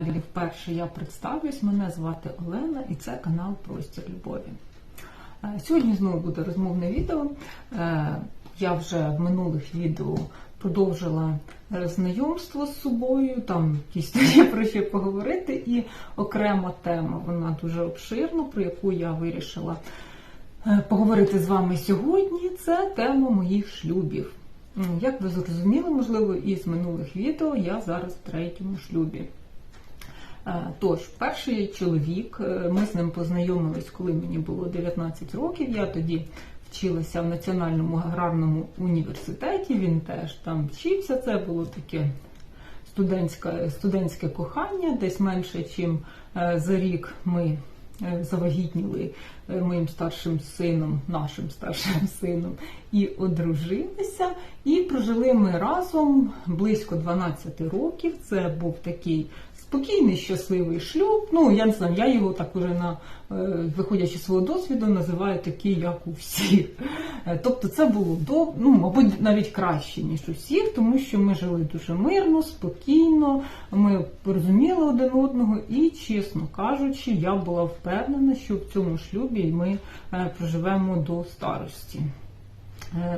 Вперше я представлюсь, мене звати Олена і це канал Простір Любові. Е, Сьогодні знову буде розмовне відео. Е, Я вже в минулих відео продовжила знайомство з собою, там дійсно є про що поговорити, і окрема тема, вона дуже обширна, про яку я вирішила е, поговорити з вами сьогодні. Це тема моїх шлюбів. Як ви зрозуміли, можливо, із минулих відео я зараз в третьому шлюбі. Е, Тож, перший чоловік, е, ми з ним познайомились, коли мені було 19 років. Я тоді вчилася в Національному аграрному університеті. Він теж там вчився. Це було таке студентське, студентське кохання, десь менше, ніж за рік ми е, завагітніли е, моїм старшим сином, нашим старшим сином, і одружилися. І прожили ми разом близько 12 років. Це був такий спокійний, щасливий шлюб. Ну, я не знаю, я його так уже на е, виходячи з свого досвіду, називаю такий, як у всіх. Е, Тобто це було до, ну, мабуть, навіть краще, ніж у всіх, тому що ми жили дуже мирно, спокійно, ми порозуміли один одного, і, чесно кажучи, я була впевнена, що в цьому шлюбі ми е, проживемо до старості.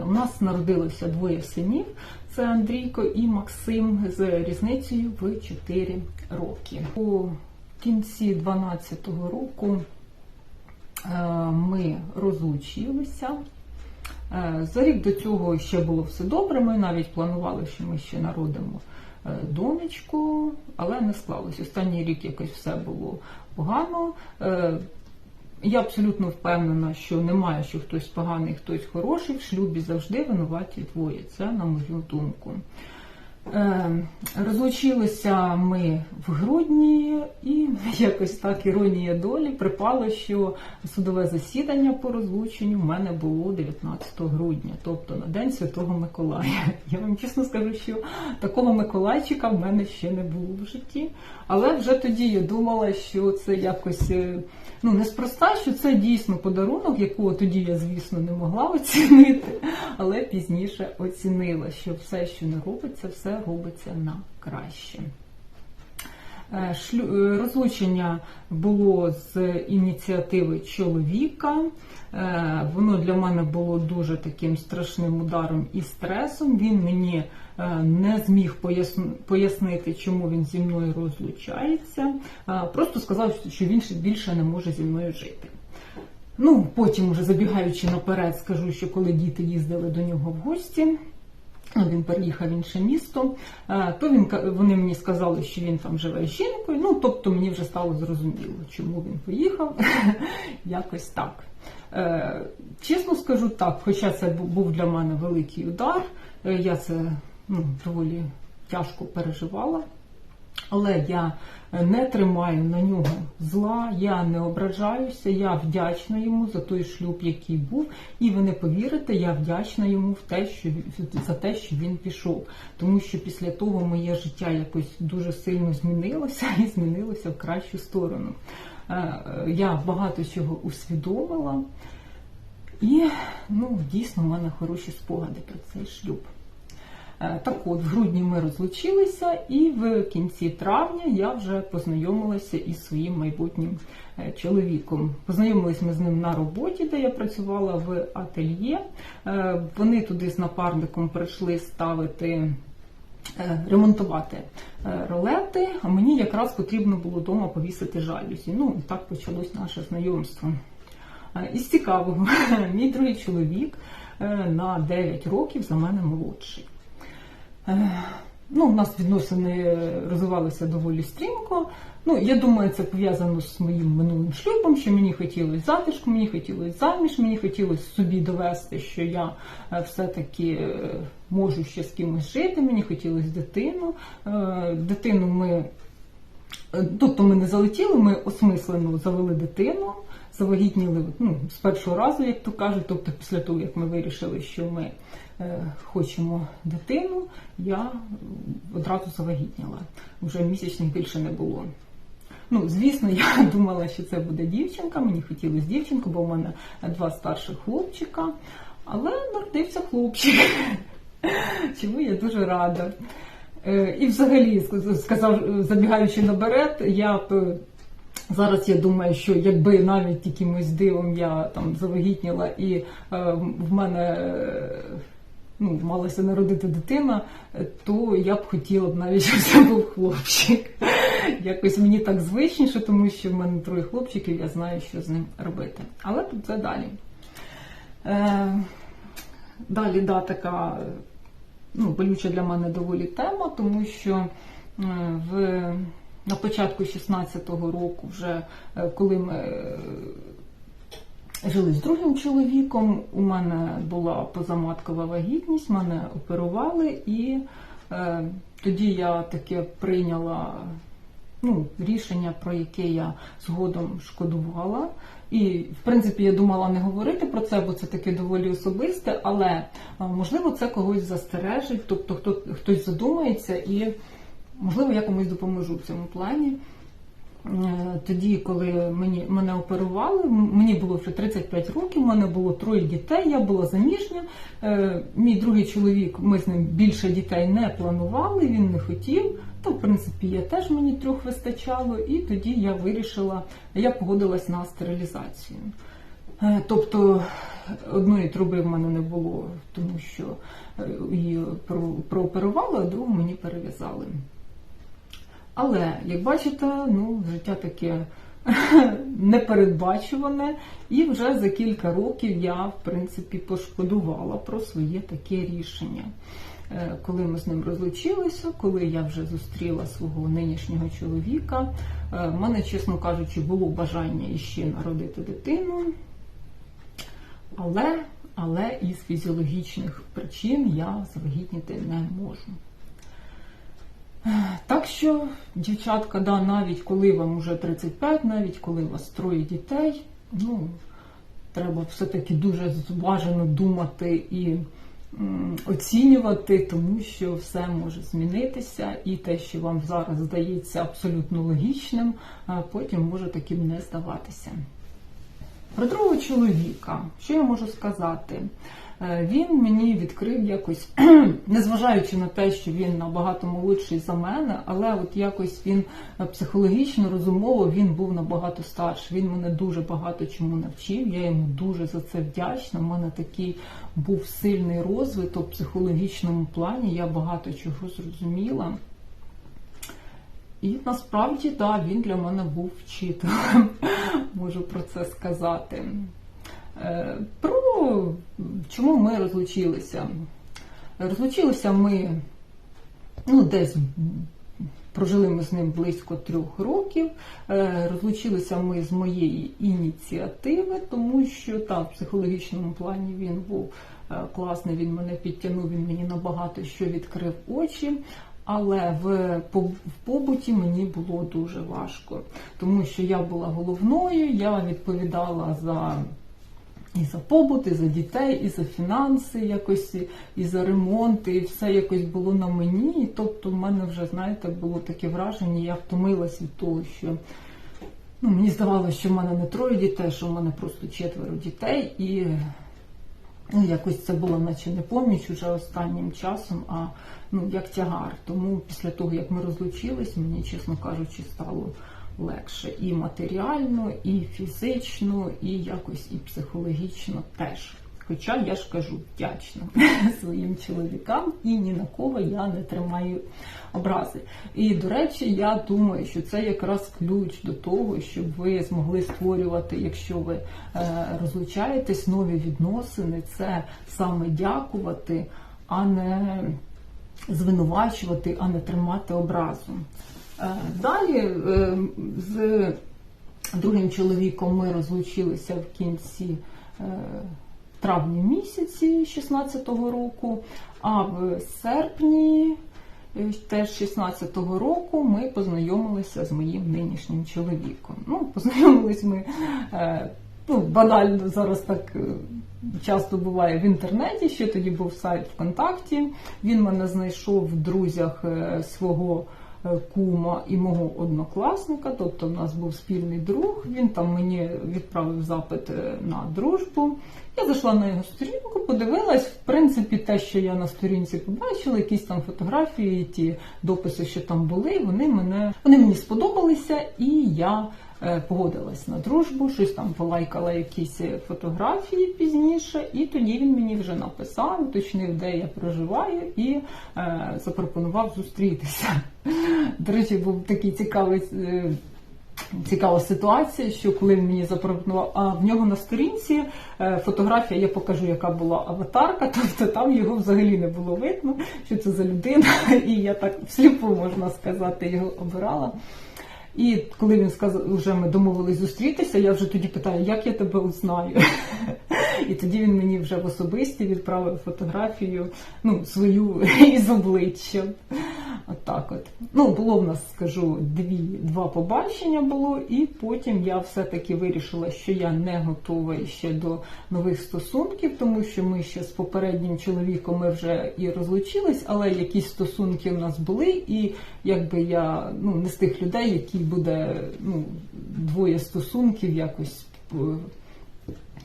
У нас народилося двоє синів: це Андрійко і Максим з різницею в 4 роки. У кінці 12-го року е, ми розлучилися. Е, За рік до цього ще було все добре. Ми навіть планували, що ми ще народимо е, донечку, але не склалось. Останній рік якось все було погано. Я абсолютно впевнена, що немає, що хтось поганий, хтось хороший. В шлюбі завжди винуваті двоє. Це на мою думку. Е, Розлучилися ми в грудні, і якось так іронія долі припало, що судове засідання по розлученню в мене було 19 грудня, тобто на День Святого Миколая. Я вам чесно скажу, що такого Миколайчика в мене ще не було в житті. Але вже тоді я думала, що це якось е, ну неспроста, що це дійсно подарунок, якого тоді я, звісно, не могла оцінити, але пізніше оцінила, що все, що не робиться, все робиться на краще. Е, е, Розлучення було з ініціативи чоловіка. Е, Воно для мене було дуже таким страшним ударом і стресом. Він мені не зміг пояснити, чому він зі мною розлучається. Просто сказав, що він більше не може зі мною жити. Ну, потім, уже забігаючи наперед, скажу, що коли діти їздили до нього в гості, він переїхав в інше місто, е, то він, вони мені сказали, що він там живе з жінкою. Ну, тобто мені вже стало зрозуміло, чому він поїхав. Якось так. Е, Чесно скажу так, хоча це був для мене великий удар, е, я це ну, доволі тяжко переживала. Але я не тримаю на нього зла, я не ображаюся, я вдячна йому за той шлюб, який був. І ви не повірите, я вдячна йому в те, що за те, що він пішов. Тому що після того моє життя якось дуже сильно змінилося і змінилося в кращу сторону. Е, Я багато чого усвідомила, і ну, дійсно в мене хороші спогади про цей шлюб. Е, Так от, в грудні ми розлучилися, і в кінці травня я вже познайомилася із своїм майбутнім е, чоловіком. Познайомились ми з ним на роботі, де я працювала в ательє. Е, Вони туди з напарником прийшли ставити. Ремонтувати ролети, а мені якраз потрібно було вдома повісити жалюзі. Ну, і так почалось наше знайомство. Із цікавого, мій другий чоловік на 9 років за мене молодший. Е, Ну, у нас відносини розвивалися доволі стрімко. Ну, я думаю, це пов'язано з моїм минулим шлюбом, що мені хотілося затишку, мені хотілося заміж, мені хотілося собі довести, що я е, все-таки е, можу ще з кимось жити, мені хотілося дитину. Дитину ми Тобто ми не залетіли, ми осмислено завели дитину, завагітніли ну, з першого разу, як то кажуть. Тобто, після того, як ми вирішили, що ми е, хочемо дитину, я одразу завагітніла. Вже місячних більше не було. Ну, звісно, я думала, що це буде дівчинка. Мені хотілося дівчинку, бо в мене два старших хлопчика. Але народився хлопчик. Чому я дуже рада. Е, І взагалі, сказав, забігаючи наперед, я зараз я думаю, що якби навіть якимось дивом я там завагітніла і е, в мене е, ну, малася народити дитина, то я б хотіла б навіть, щоб це був хлопчик. Якось мені так звичніше, тому що в мене троє хлопчиків, я знаю, що з ним робити. Але тут це далі. Е, далі, да, така ну, болюча для мене доволі тема, тому що е, в, на початку 16-го року, вже е, коли ми е, жили з другим чоловіком, у мене була позаматкова вагітність, мене оперували, і е, тоді я таке прийняла ну, рішення, про яке я згодом шкодувала. І, в принципі, я думала не говорити про це, бо це таке доволі особисте, але можливо це когось застережить, тобто хто, хтось задумається і, можливо, я комусь допоможу в цьому плані. Е, Тоді, коли мені, мене оперували, мені було вже 35 років, у мене було троє дітей, я була заміжня. Е, Мій другий чоловік, ми з ним більше дітей не планували, він не хотів. То, в принципі, я теж мені трьох вистачало, і тоді я вирішила, я погодилась на стерилізацію. Е, Тобто одної труби в мене не було, тому що її прооперували, а другу мені перев'язали. Але, як бачите, ну, життя таке непередбачуване, і вже за кілька років я, в принципі, пошкодувала про своє таке рішення. Е, Коли ми з ним розлучилися, коли я вже зустріла свого нинішнього чоловіка, е, в мене, чесно кажучи, було бажання іще народити дитину, але, але із фізіологічних причин я завагітніти не можу. Так що, дівчатка, да, навіть коли вам вже 35, навіть коли у вас троє дітей, ну, треба все-таки дуже зважено думати і м, оцінювати, тому що все може змінитися, і те, що вам зараз здається абсолютно логічним, потім може таким не здаватися. Про другого чоловіка, що я можу сказати? Е, Він мені відкрив якось, незважаючи на те, що він набагато молодший за мене, але от якось він е, психологічно, розумово він був набагато старший. Він мене дуже багато чому навчив. Я йому дуже за це вдячна. У мене такий був сильний розвиток в психологічному плані. Я багато чого зрозуміла. І насправді, так, він для мене був вчителем, можу про це сказати. Е, Про чому ми розлучилися? Розлучилися ми ну, десь прожили ми з ним близько трьох років. Е, Розлучилися ми з моєї ініціативи, тому що так, в психологічному плані він був е, класний, він мене підтягнув, він мені набагато що відкрив очі. Але в побуті мені було дуже важко, тому що я була головною, я відповідала за і за побут, і за дітей, і за фінанси, якось, і- за ремонт, і все якось було на мені. І тобто в мене вже, знаєте, було таке враження, я втомилась від того, що ну, мені здавалося, що в мене не троє дітей, що в мене просто четверо дітей, і ну, якось це було наче не поміч уже останнім часом, а ну, як тягар. Тому після того, як ми розлучились, мені, чесно кажучи, стало легше і матеріально, і фізично, і якось і психологічно теж. Хоча я ж кажу вдячна своїм чоловікам і ні на кого я не тримаю образи. І до речі, я думаю, що це якраз ключ до того, щоб ви змогли створювати, якщо ви е, розлучаєтесь, нові відносини, це саме дякувати, а не звинувачувати, а не тримати образу. Е, Далі е, з другим чоловіком ми розлучилися в кінці е, травня місяці 16-го року, а в серпні теж 16-го року ми познайомилися з моїм нинішнім чоловіком. Ну, познайомились ми ну, банально зараз так е, часто буває в інтернеті. Ще тоді був сайт ВКонтакті. Він мене знайшов в друзях е, свого е, кума і мого однокласника. Тобто, в нас був спільний друг. Він там мені відправив запит на дружбу. Я зайшла на його сторінку, подивилась, в принципі, те, що я на сторінці побачила, якісь там фотографії, ті дописи, що там були, вони мене вони мені сподобалися, і я погодилась на дружбу, щось там полайкала якісь фотографії пізніше, і тоді він мені вже написав, уточнив, де я проживаю, і е, запропонував зустрітися. До речі, був такий цікавий. е, Цікава ситуація, що коли він мені запропонував, а в нього на сторінці е, фотографія, я покажу, яка була аватарка, тобто там його взагалі не було видно, що це за людина, і я так всліпу, можна сказати, його обирала. І коли він сказав, вже ми домовились зустрітися, я вже тоді питаю, як я тебе узнаю. І тоді він мені вже в особисті відправив фотографію ну, свою із обличчя. Отак от, Ну, було в нас, скажу, дві, два побачення було, і потім я все-таки вирішила, що я не готова ще до нових стосунків, тому що ми ще з попереднім чоловіком ми вже і розлучились, але якісь стосунки в нас були, і якби я ну, не з тих людей, які буде ну, двоє стосунків якось е,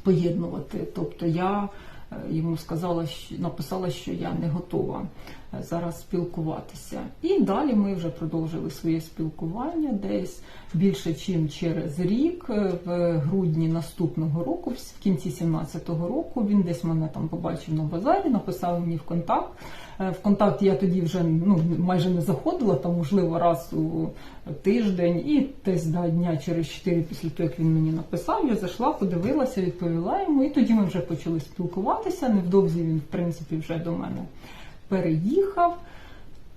поєднувати. Тобто я е, йому сказала, що написала, що я не готова зараз спілкуватися. І далі ми вже продовжили своє спілкування десь більше, ніж через рік, е, в грудні наступного року, в кінці 17-го року, він десь мене там побачив на базарі, написав мені в контакт. Е, В контакт я тоді вже ну, майже не заходила, там, можливо, раз у тиждень, і десь да, дня через 4 після того, як він мені написав, я зайшла, подивилася, відповіла йому, і тоді ми вже почали спілкуватися. Невдовзі він, в принципі, вже до мене переїхав.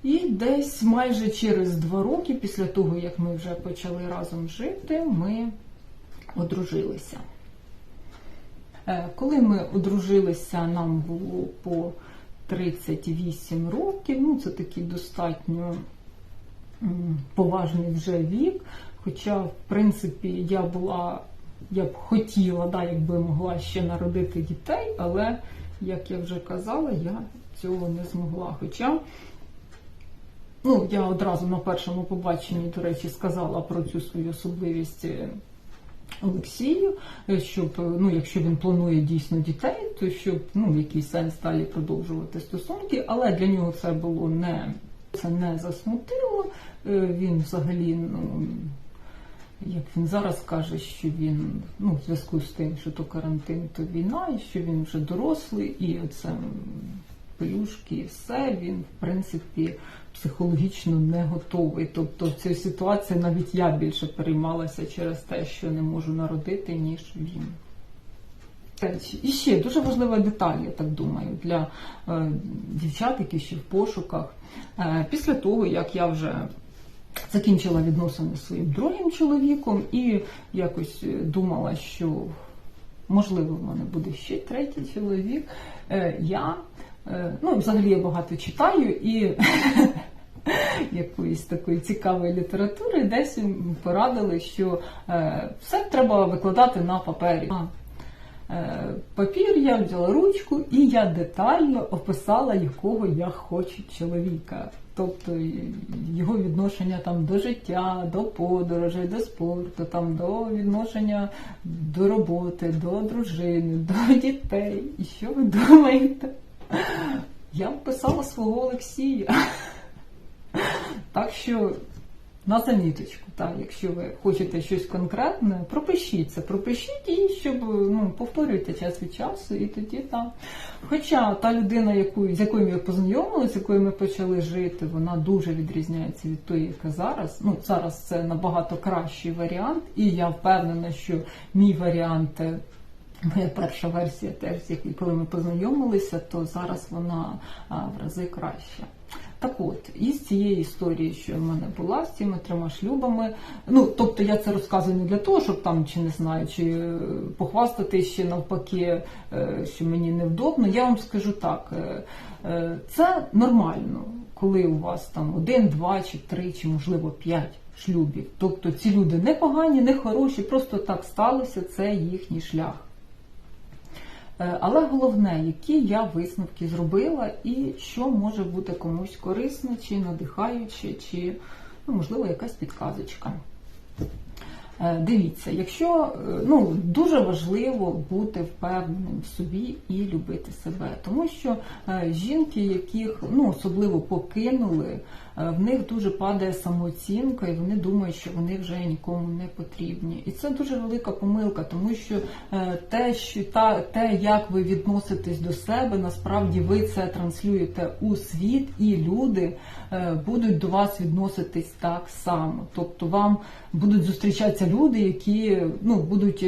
І десь майже через два роки, після того, як ми вже почали разом жити, ми одружилися. Е, Коли ми одружилися, нам було по 38 років. Ну, це такий достатньо поважний вже вік. Хоча, в принципі, я була, я б хотіла, да, якби могла ще народити дітей, але, як я вже казала, я цього не змогла. Хоча Ну, я одразу на першому побаченні, до речі, сказала про цю свою особливість е, Олексію, е, щоб е, ну, якщо він планує дійсно дітей, то щоб ну, який сенс далі продовжувати стосунки, але для нього це було не це не засмутило. Він взагалі, ну як він зараз каже, що він ну, в зв'язку з тим, що то карантин, то війна, і що він вже дорослий, і оце м, пелюшки, і все, він в принципі психологічно не готовий. Тобто в цій ситуації навіть я більше переймалася через те, що не можу народити, ніж він. І ще дуже важлива деталь, я так думаю, для е, дівчат, які ще в пошуках. Е, після того, як я вже закінчила відносини зі своїм другим чоловіком і якось е, думала, що можливо в мене буде ще третій чоловік, е, я ну, взагалі я багато читаю і якоїсь такої цікавої літератури, десь порадили, що е, все треба викладати на папері. Е, Папір я взяла ручку і я детально описала, якого я хочу чоловіка. Тобто його відношення там до життя, до подорожей, до спорту, там до відношення до роботи, до дружини, до дітей. І що ви думаєте? Я описала свого Олексія. Так що на заміточку, так, якщо ви хочете щось конкретне, пропишіть це, пропишіть і щоб ну, повторюйте час від часу, і тоді там. Хоча та людина, яку, з якою ми познайомилися, з якою ми почали жити, вона дуже відрізняється від тої, яка зараз. Ну, зараз це набагато кращий варіант, і я впевнена, що мій варіант. Моя перша версія з якою- коли ми познайомилися, то зараз вона в рази краща. Так от, із цієї історії, що в мене була з цими трьома шлюбами, ну тобто я це розказую не для того, щоб там чи не знаю, чи е, похвастати ще навпаки, е, що мені невдобно. Я вам скажу так, е, це нормально, коли у вас там один, два чи три, чи можливо п'ять шлюбів. Тобто ці люди не погані, не хороші, просто так сталося, це їхній шлях. Е, Але головне, які я висновки зробила, і що може бути комусь корисно, чи надихаюче, чи ну, можливо, якась підказочка. Е, Дивіться, якщо е, ну дуже важливо бути впевненим в собі і любити себе, тому що жінки, яких ну особливо покинули, в них дуже падає самооцінка, і вони думають, що вони вже нікому не потрібні. І це дуже велика помилка, тому що е, те, що та те, як ви відноситесь до себе, насправді ви це транслюєте у світ, і люди е, будуть до вас відноситись так само. Тобто вам будуть зустрічатися люди, які ну будуть.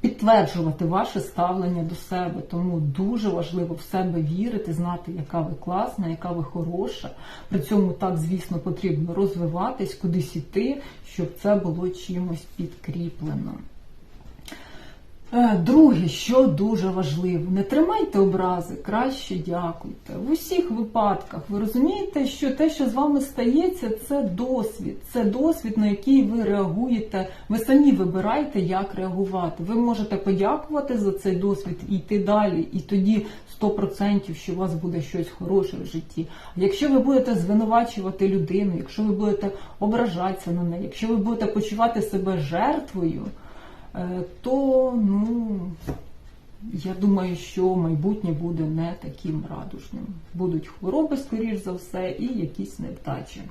Підтверджувати ваше ставлення до себе, тому дуже важливо в себе вірити, знати, яка ви класна, яка ви хороша. При цьому так, звісно, потрібно розвиватись, кудись іти, щоб це було чимось підкріплено. Е, Друге, що дуже важливо, не тримайте образи, краще дякуйте. В усіх випадках ви розумієте, що те, що з вами стається, це досвід. Це досвід, на який ви реагуєте. Ви самі вибираєте, як реагувати. Ви можете подякувати за цей досвід і йти далі, і тоді 100% що у вас буде щось хороше в житті. Якщо ви будете звинувачувати людину, якщо ви будете ображатися на неї, якщо ви будете почувати себе жертвою. Е, то ну, я думаю, що майбутнє буде не таким радужним. Будуть хвороби, скоріш за все, і якісь невдачі.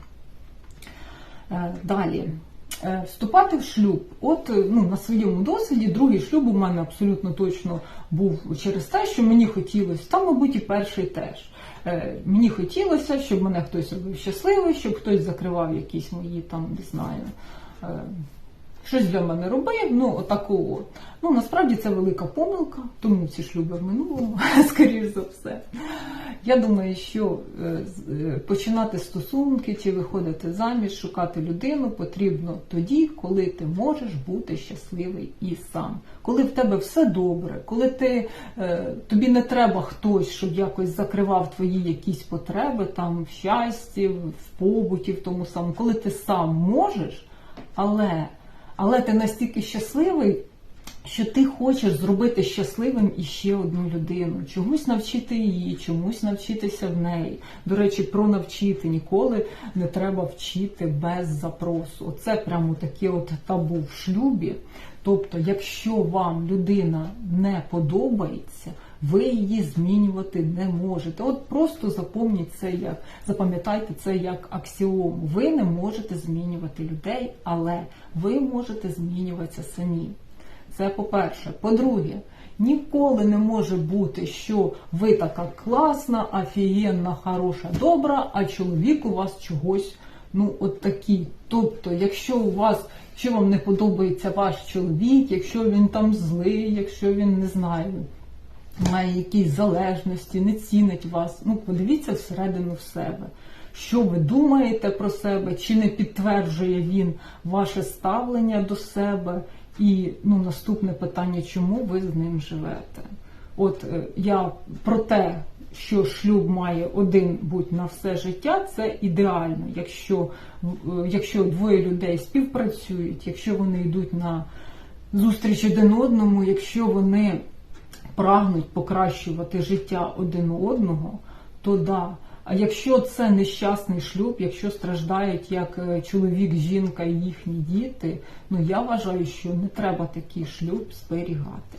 Е, Далі. Е, Вступати в шлюб. От ну, на своєму досвіді другий шлюб у мене абсолютно точно був через те, що мені хотілося, там, мабуть, і перший теж. Мені хотілося, щоб мене хтось робив щасливий, щоб хтось закривав якісь мої там, не знаю. Щось для мене робив, ну отакого. Ну насправді це велика помилка, тому ці шлюби в минулому, скоріш за все. Я думаю, що е, е, починати стосунки чи виходити заміж, шукати людину потрібно тоді, коли ти можеш бути щасливий і сам. Коли в тебе все добре, коли ти, е, тобі не треба хтось, щоб якось закривав твої якісь потреби там в щасті, в побуті, в тому самому, коли ти сам можеш, але але ти настільки щасливий, що ти хочеш зробити щасливим іще одну людину, чомусь навчити її, чомусь навчитися в неї. До речі, про навчити ніколи не треба вчити без запросу. Оце прямо таке от табу в шлюбі. Тобто, якщо вам людина не подобається, ви її змінювати не можете. От просто запам'ятайте це як запам'ятайте це як аксіому. Ви не можете змінювати людей, але ви можете змінюватися самі. Це по-перше. По-друге, ніколи не може бути, що ви така класна, офігенна, хороша, добра, а чоловік у вас чогось, ну, от такий. Тобто, якщо у вас, якщо вам не подобається ваш чоловік, якщо він там злий, якщо він не знаю, має якісь залежності, не цінить вас, ну подивіться всередину в себе. Що ви думаєте про себе, чи не підтверджує він ваше ставлення до себе? І ну, наступне питання, чому ви з ним живете? От е, я про те, що шлюб має один бути на все життя, це ідеально. Якщо, е, якщо двоє людей співпрацюють, якщо вони йдуть на зустріч один одному, якщо вони прагнуть покращувати життя один одного, то да. А якщо це нещасний шлюб, якщо страждають як е, чоловік, жінка і їхні діти, ну я вважаю, що не треба такий шлюб зберігати.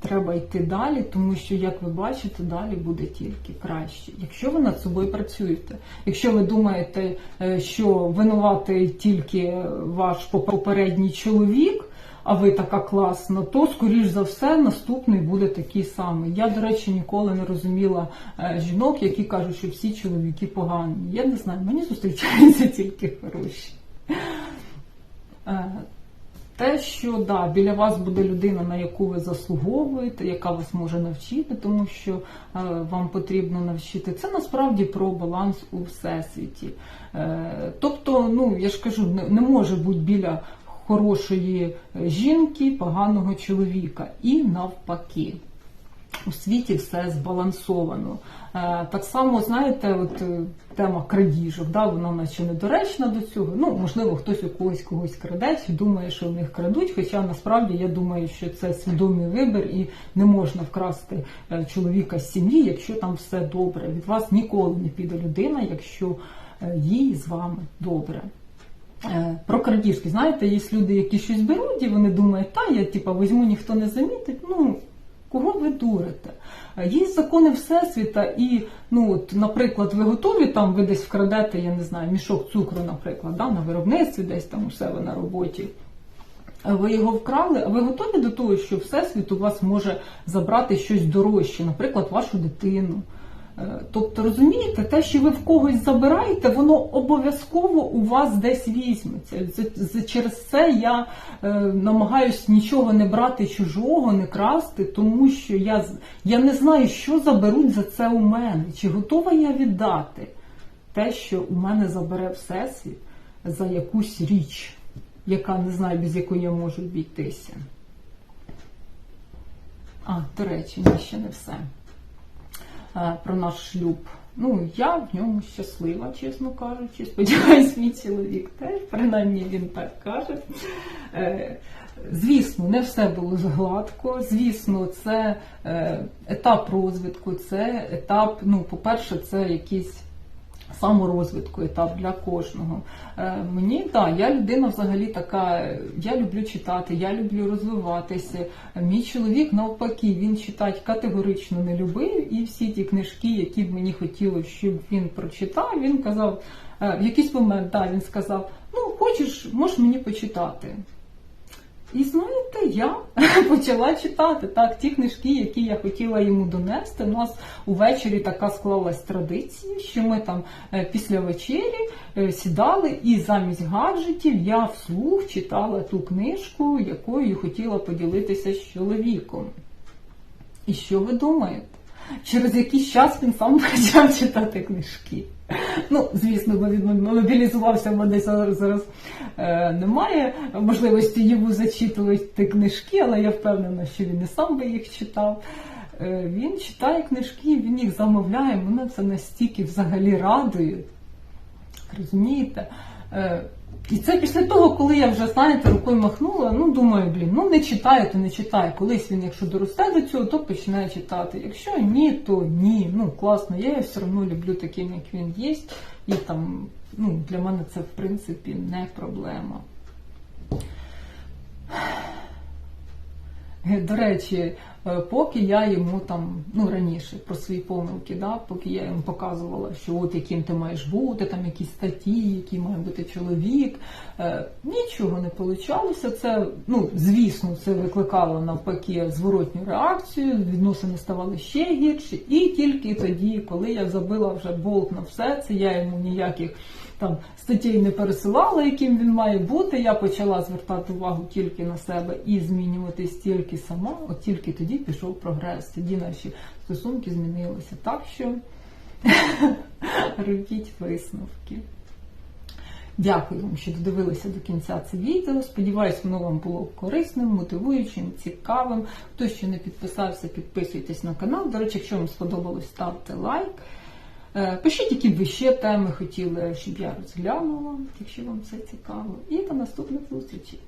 Треба йти далі, тому що, як ви бачите, далі буде тільки краще. Якщо ви над собою працюєте, якщо ви думаєте, е, що винуватий тільки ваш попередній чоловік, а ви така класна, то скоріш за все наступний буде такий самий. Я, до речі, ніколи не розуміла е, жінок, які кажуть, що всі чоловіки погані. Я не знаю, мені зустрічаються тільки хороші. Е, Те, що да, біля вас буде людина, на яку ви заслуговуєте, яка вас може навчити, тому що е, вам потрібно навчити, це насправді про баланс у всесвіті. Е, тобто, ну я ж кажу, не, не може бути біля хорошої е, жінки поганого чоловіка і навпаки. У світі все збалансовано. Е, Так само, знаєте, от е, тема крадіжок, да, вона наче недоречна до цього. Ну, можливо, хтось у когось когось краде чи думає, що в них крадуть. Хоча насправді я думаю, що це свідомий вибір і не можна вкрасти чоловіка з сім'ї, якщо там все добре. Від вас ніколи не піде людина, якщо їй з вами добре. Е, Про крадіжки, знаєте, є люди, які щось беруть, і вони думають, та я типа візьму, ніхто не замітить. Ну, кого ви дурите? Е, Є закони Всесвіта, і, ну, от, наприклад, ви готові там, ви десь вкрадете, я не знаю, мішок цукру, наприклад, да, на виробництві, десь там у себе на роботі. Е, Ви його вкрали, а ви готові до того, що Всесвіт у вас може забрати щось дорожче, наприклад, вашу дитину. Е, Тобто, розумієте, те, що ви в когось забираєте, воно обов'язково у вас десь візьметься. Через це я е, намагаюсь нічого не брати чужого, не красти, тому що я, я не знаю, що заберуть за це у мене, чи готова я віддати те, що у мене забере Всесвіт за якусь річ, яка не знаю, без якої я можу обійтися. А, до речі, ні, ще не все про наш шлюб. Ну, я в ньому щаслива, чесно кажучи. Сподіваюсь, мій чоловік теж, принаймні він так каже. Е, Звісно, не все було гладко. Звісно, це е, етап розвитку, це етап, ну, по-перше, це якийсь саморозвитку етап для кожного. Е, Мені так, я людина взагалі така, я люблю читати, я люблю розвиватися. Мій чоловік навпаки, він читати категорично не любив, і всі ті книжки, які б мені хотілося, щоб він прочитав, він казав, е, в якийсь момент, да, він сказав: ну, хочеш, можеш мені почитати. І знаєте, я почала читати так ті книжки, які я хотіла йому донести. У нас увечері така склалась традиція, що ми там е, після вечері е, сідали і замість гаджетів я вслух читала ту книжку, якою хотіла поділитися з чоловіком. І що ви думаєте? Через якийсь час він сам почав читати книжки. Ну, звісно, бо він мобілізувався, в мене зараз, зараз е, немає можливості йому зачитувати книжки, але я впевнена, що він і сам би їх читав. Е, він читає книжки, він їх замовляє, мене це настільки взагалі радує. Розумієте? Е, і це після того, коли я вже, знаєте, рукою махнула, ну думаю, блін, ну не читаю, то не читаю. Колись він, якщо доросте до цього, то починає читати. Якщо ні, то ні. Ну класно, я його все одно люблю таким, як він є. І там, ну, для мене це в принципі не проблема. Е, До речі, е, поки я йому там, ну раніше про свої помилки, да, поки я йому показувала, що от яким ти маєш бути, там якісь статті, який має бути чоловік, е, нічого не получалося. Це, ну, звісно, це викликало навпаки зворотню реакцію, відносини ставали ще гірші. І тільки тоді, коли я забила вже болт на все це, я йому ніяких там статей не пересилала, яким він має бути. Я почала звертати увагу тільки на себе і змінюватись тільки сама. От тільки тоді пішов прогрес. Тоді наші стосунки змінилися. Так що робіть висновки. Дякую вам, що додивилися до кінця це відео. Сподіваюсь, воно вам було корисним, мотивуючим, цікавим. Хто ще не підписався, підписуйтесь на канал. До речі, якщо вам сподобалось, ставте лайк. Е, Пишіть, які б ви ще теми хотіли, щоб я розглянула, якщо вам це цікаво. І до наступних зустрічей.